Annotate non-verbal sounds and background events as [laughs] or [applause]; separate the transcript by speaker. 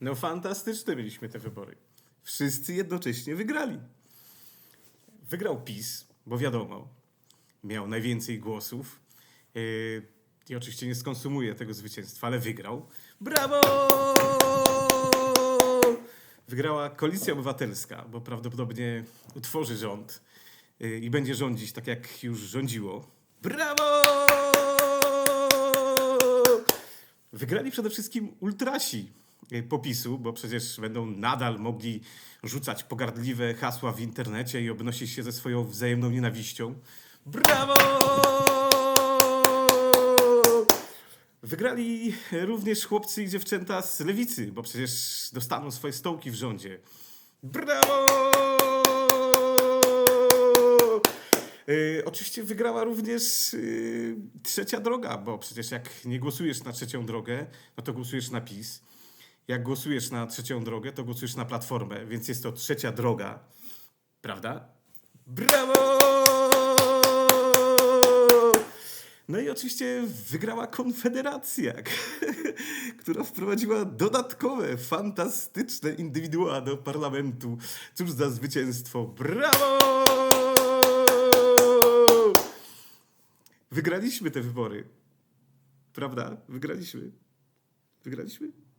Speaker 1: No fantastyczne mieliśmy te wybory. Wszyscy jednocześnie wygrali. Wygrał PiS, bo wiadomo, miał najwięcej głosów. Yy, I oczywiście nie skonsumuje tego zwycięstwa, ale wygrał. Brawo! Wygrała Koalicja Obywatelska, bo prawdopodobnie utworzy rząd yy, i będzie rządzić tak, jak już rządziło. Brawo! Wygrali przede wszystkim ultrasi popisu, bo przecież będą nadal mogli rzucać pogardliwe hasła w internecie i obnosić się ze swoją wzajemną nienawiścią. Brawo! Wygrali również chłopcy i dziewczęta z lewicy, bo przecież dostaną swoje stołki w rządzie. Brawo! Y, oczywiście wygrała również y, trzecia droga, bo przecież jak nie głosujesz na trzecią drogę, no to głosujesz na PiS. Jak głosujesz na trzecią drogę, to głosujesz na Platformę, więc jest to trzecia droga. Prawda? Brawo! No i oczywiście wygrała Konfederacja, [laughs] która wprowadziła dodatkowe, fantastyczne indywidua do parlamentu. Cóż za zwycięstwo. Brawo! Wygraliśmy te wybory. Prawda? Wygraliśmy. Wygraliśmy?